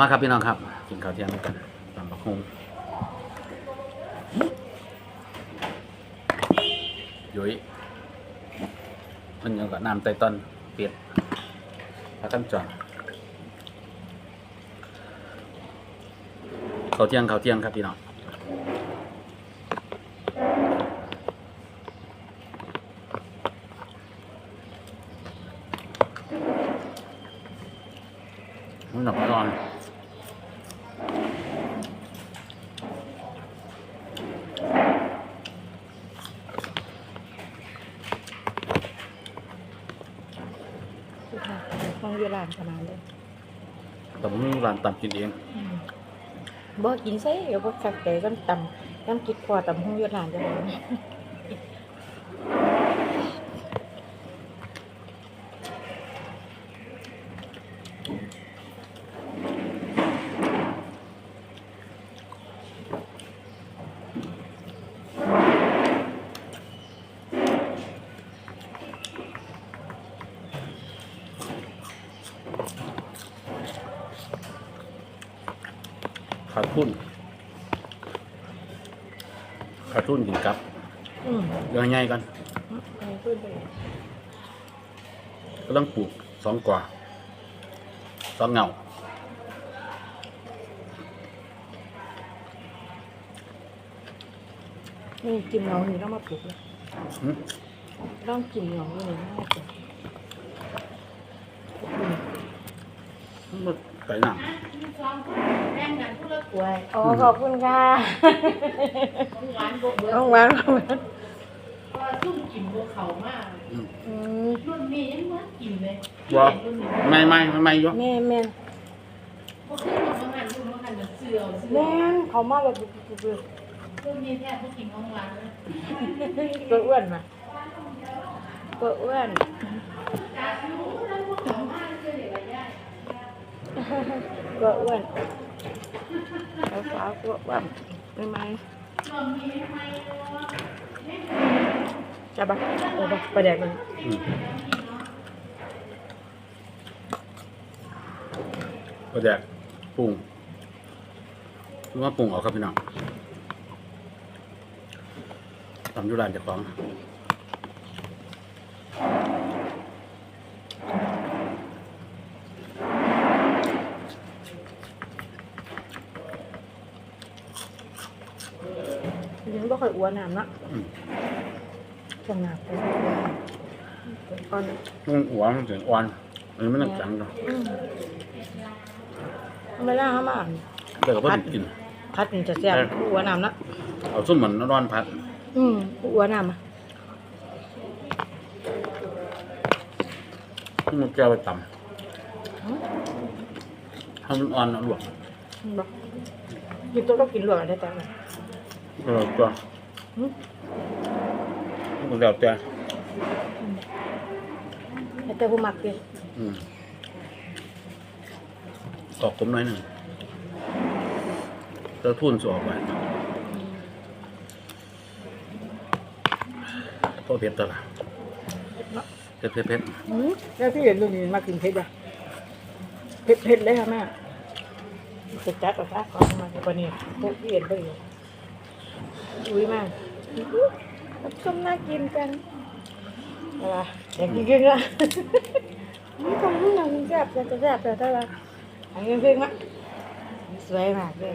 มาครับพี่น้องครับ กินข้าวเที่ยงด้วยกันตำบักฮงยุ้ยมันยังกับน้ำไตต้นเปียดพากันจอดข้าวเที่ยงข้าวเที่ยงครับพี่น้องมันหนักร้อน ห้องเวลานขนาดเลยแต่ผมร้านตำกินเองบ่กินใส่เดี๋ยวบ่คักแต่กันตำน้ำกิดพอตำห้องเวลานจะบ่ ขาดทุนขาดทุนกินกับอืมเรื่องง่ายๆกันไปพูดไปก็ต้องปลูกสองกว่าสองเงานี่กินเหงานี่ต้องมาปลูกเลยหึต้องกินเหงานี่นี่มาปลูกอืมมัน ไก่หนังไว้อ๋อขอบคุณค่ะหวานบกเบิดน้องหวานน้องหวานเพราะว่าซุ่มกินบวเขามากอืมอืมรุ่นนี้ยังเหมือนกินเลยว่ารุ่นนี้ไม่ไม่ไม่ไม่ยกแม่แม่พวกขึ้นมาหันรุ่นมาหันแบบเสือเสือแม่นเขามาแบบปุ๊บปุ๊บปุ๊บรุ่นนี้แทบพวกกินของหวานนะตัวอ้วนมาตัวอ้วน จากรู้แล้ ตัวอ้วนแล้วฟ้าตัวอ้วนไม่ไหมจะปะเออปะประเดี๋ยวมันอืมก็แดกปรุงคือว่าปรุงออกครับพี่น้องตำยุรานเจะของ ยังไม่ค่อยอ้วนน้ำนะอืม ช่วงหน้าไปก่อนมันหวานถึงอ่อนอันนี้ไม่ต้องจังเนาะอืมไม่ล่าเขามาแต่ก็พอดีกิน พัดนี่จะแซ่บอ้วนน้ำนะเอาส้มเหมือนร้อนพัดอืมอ้วนน้ำอะมันแก้วไปตอืมำให้มันอ่อนเอาลวกบอกกินตัวต้องกินหลวงได้แต่ไหน เออตัวอืมมันแล้วแต่แต่ผู้มักกินอืมออกผมหน่อยหนึ่งแล้วทุนสออกไปก็เผ็ดตัวละเผ็ดเผ็ดเผ็ดอืมแล้วพี่เห็นลูกนี่มากินเผ็ดอะเผ็ดเผ็ดเลยค่ะแม่จะจัดกับซักก่อนมาวันนี้พวกพี่เห็นไปอยู่ อุ้ยมากก็น่ากินกันอะไรอยากกินกันละนี่ทำให้เราแซ่บจะแซ่บแต่ถ้าเราอันนี้เพิ่งอะสวยมากเลย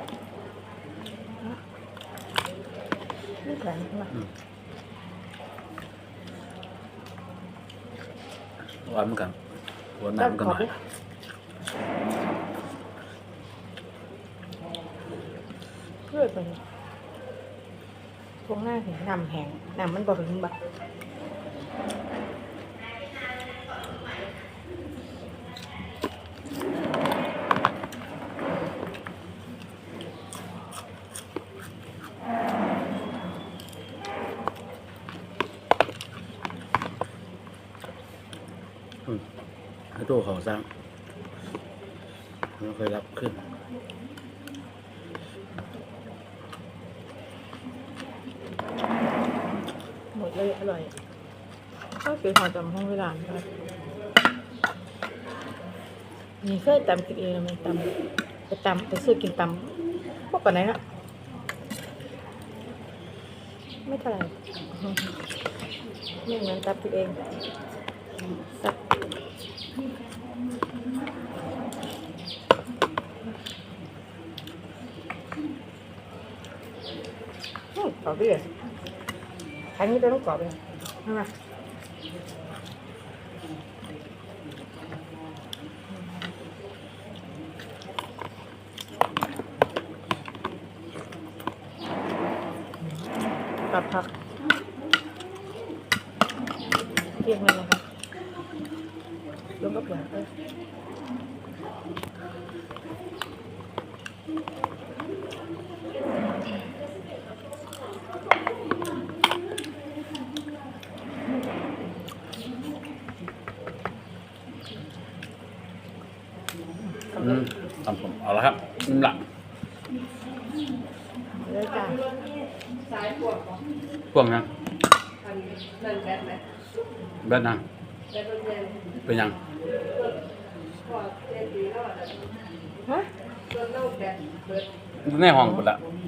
มมาเล่นมาเอาขนมมาเล่นมาแจกได้หน่อยเบิดละเดือดเดือดชุ่มเดือดให้มาน้ำจองนี่แข็งมาหวานเหมือนกันหวานต้น้ำมกันขหอน่บอยเพื่อไปพวงหน้าเห็นน้ำแห้งน้ำมันบ่ถึงบ ให้ตัวเขาสร้างไม่เคยรับขึ้นหมดเลยอร่อยก็คือหอจำห้องเวลาครับนี่เคยตำกินเองแล้วมันตำไปตำไปซื้อกินตำพวกกันไหนนะไม่เท่าไหร่ไม่เหมือนตำกินเองสับ กรอบดีอะครั้งนี้จะต้องกรอบเลยใช่ไหมกรอบผักเรียกมันนะคะลง กับเปลือกเลยอืมทำผมเอาละครับอืมละเลยจ้าสายปวดของพวกนั้นอันนั่นแบบไหนเบ็ดนะแต่เป็นเรียนเป็นยัง ฮะจนเล่าแบบเบิดในห้องหมดละ